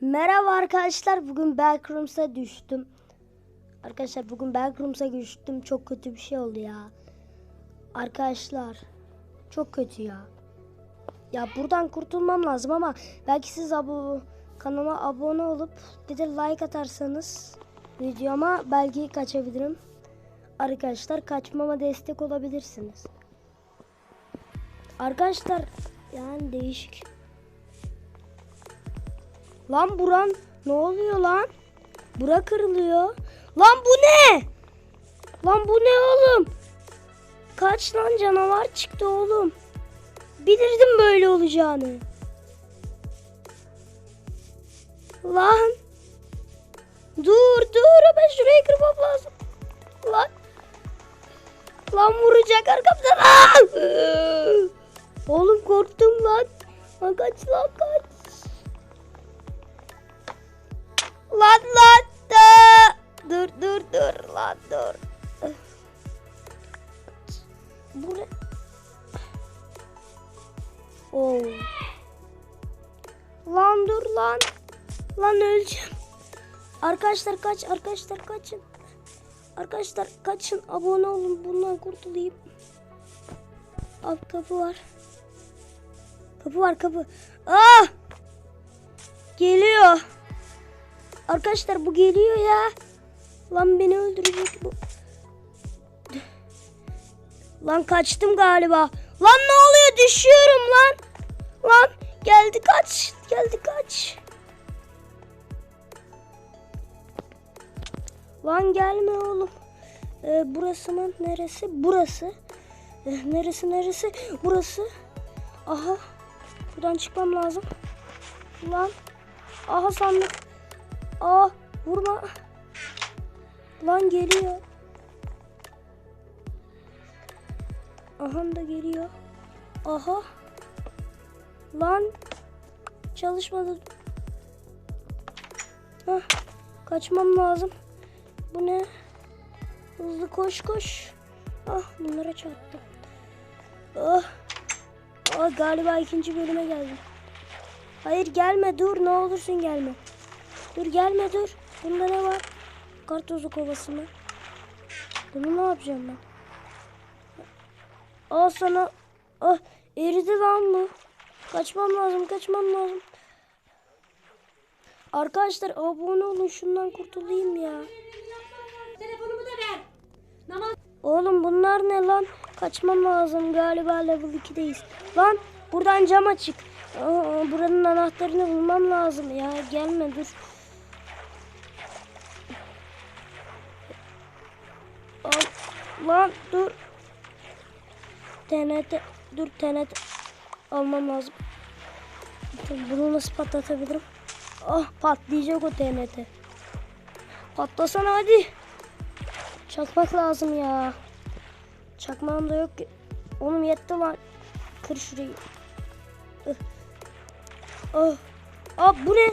Merhaba arkadaşlar. Bugün Backrooms'a düştüm. Arkadaşlar bugün Backrooms'a düştüm. Çok kötü bir şey oldu ya. Arkadaşlar çok kötü ya. Ya buradan kurtulmam lazım ama belki siz abo kanalıma abone olup bir de like atarsanız videoma belki kaçabilirim. Arkadaşlar kaçmama destek olabilirsiniz. Arkadaşlar yani değişik. Lan buran ne oluyor lan? Bura kırılıyor. Lan bu ne? Lan bu ne oğlum? Kaç lan canavar çıktı oğlum. Bilirdim böyle olacağını. Lan. Dur dur ben şurayı kırmam lazım. Lan. Lan vuracak arkamdan. Oğlum korktum lan. Lan kaç lan kaç. Lan lan. da. Dur dur dur lan dur. Bu ne? Oo. Lan dur lan. Lan öleceğim. Arkadaşlar kaç arkadaşlar kaçın. Arkadaşlar kaçın abone olun bundan kurtulayım. Al kapı var. Kapı var kapı. Ah! Arkadaşlar bu geliyor ya. Lan beni öldürecek bu. Lan kaçtım galiba. Lan ne oluyor düşüyorum lan. Lan geldi kaç. Geldi kaç. Lan gelme oğlum. Ee, burası mı? Neresi? Burası. Ee, neresi neresi? Burası. Aha. Buradan çıkmam lazım. Lan. Aha sandık. Aa vurma. Lan geliyor. Aha da geliyor. Aha. Lan. Çalışmadı. Hah. Kaçmam lazım. Bu ne? Hızlı koş koş. Ah bunlara çarptım. Ah. Ah galiba ikinci bölüme geldim. Hayır gelme dur ne olursun gelme. Dur gelme dur. Bunda ne var? Kartozu kovası mı? Bunu ne yapacağım ben? Aa sana ah eridi lan bu. Kaçmam lazım kaçmam lazım. Arkadaşlar abone olun şundan kurtulayım ya. Telefonumu da ver. Namaz Oğlum bunlar ne lan? Kaçmam lazım galiba level 2'deyiz. Lan buradan cam açık. Aa, buranın anahtarını bulmam lazım ya. Gelme dur. Al, lan dur. TNT dur TNT almam lazım. Bunu nasıl patlatabilirim? Ah patlayacak o TNT. Patlasana hadi. Çakmak lazım ya. Çakmağım da yok ki. Oğlum yetti lan. Kır şurayı. Ah. Ah. Bu ne?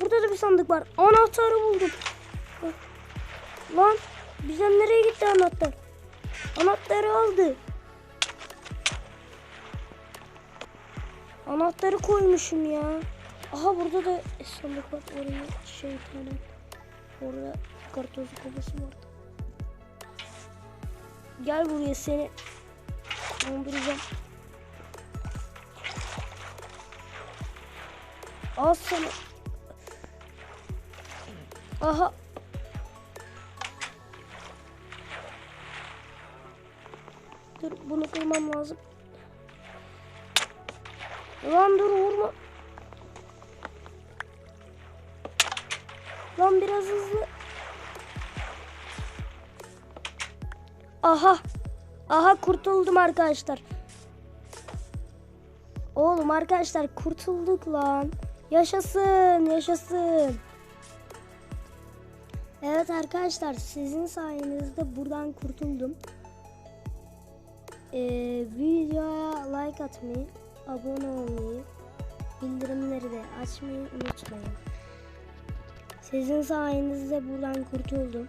Burada da bir sandık var. Anahtarı buldum. Ah. Lan bizden nereye gitti anahtar? Anahtarı aldı. Anahtarı koymuşum ya. Aha burada da sandık var. Oraya şey tane. Orada kartozu kovası vardı. Gel buraya seni donduracağım. Al sana. Aha. Dur bunu kırmam lazım. Lan dur vurma. Lan biraz hızlı. Aha. Aha kurtuldum arkadaşlar. Oğlum arkadaşlar kurtulduk lan. Yaşasın, yaşasın. Evet arkadaşlar sizin sayenizde buradan kurtuldum. Ee, videoya like atmayı, abone olmayı, bildirimleri de açmayı unutmayın. Sizin sayenizde buradan kurtuldum.